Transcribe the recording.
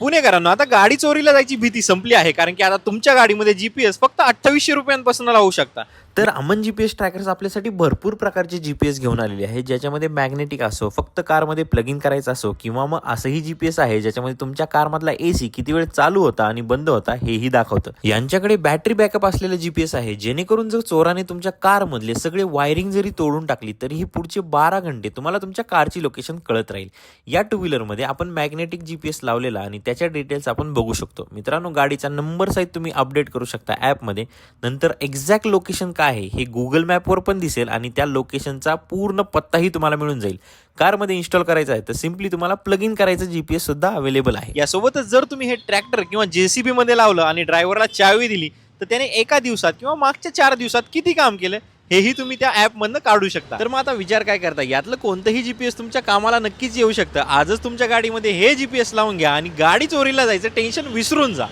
पुणेकरांना आता गाडी चोरीला जायची भीती संपली आहे कारण की आता तुमच्या गाडीमध्ये जीपीएस फक्त अठ्ठावीसशे रुपयांपासून लावू शकता. तर Aman G P S trackers आपल्यासाठी भरपूर प्रकारचे जी पी एस घेऊन आलेले आहे ज्याच्यामध्ये मॅग्नेटिक असो फक्त कारमध्ये प्लग इन करायचं असो किंवा मग असंही जी पी एस आहे ज्याच्यामध्ये तुमच्या कारमधला ए सी किती वेळ चालू होता आणि बंद होता हेही दाखवतं. यांच्याकडे बॅटरी बॅकअप असलेलं जी पी एस आहे जेणेकरून जर चोराने तुमच्या कारमधले सगळे वायरिंग जरी तोडून टाकली तरीही पुढचे बारा घंटे तुम्हाला तुमच्या कारची लोकेशन कळत राहील. या टू व्हीलरमध्ये आपण मॅग्नेटिक जी पी एस लावलेला आणि त्याच्या डिटेल्स आपण बघू शकतो. मित्रांनो गाडीचा नंबर सहित तुम्ही अपडेट करू शकता ॲपमध्ये नंतर एक्झॅक्ट लोकेशन काय आहे हे गुगल मॅपवर पण दिसेल आणि त्या लोकेशनचा पूर्ण पत्ताही तुम्हाला मिळून जाईल. कारमध्ये इन्स्टॉल करायचं आहे तर सिम्पली तुम्हाला प्लग इन करायचं जी पी एस सुद्धा अवेलेबल आहे. यासोबतच जर तुम्ही हे ट्रॅक्टर किंवा जेसीबी मध्ये लावलं आणि ड्रायव्हरला चावी दिली तर त्याने एका दिवसात किंवा मागच्या चार दिवसात किती काम केलं हेही तुम्ही त्या ॲपमधनं काढू शकता. तर मग आता विचार काय करता? यातलं कोणतंही जी पी एस तुमच्या कामाला नक्कीच येऊ शकतं. आजच तुमच्या गाडीमध्ये हे जी पी एस लावून घ्या आणि गाडी चोरीला जायचं टेन्शन विसरून जा.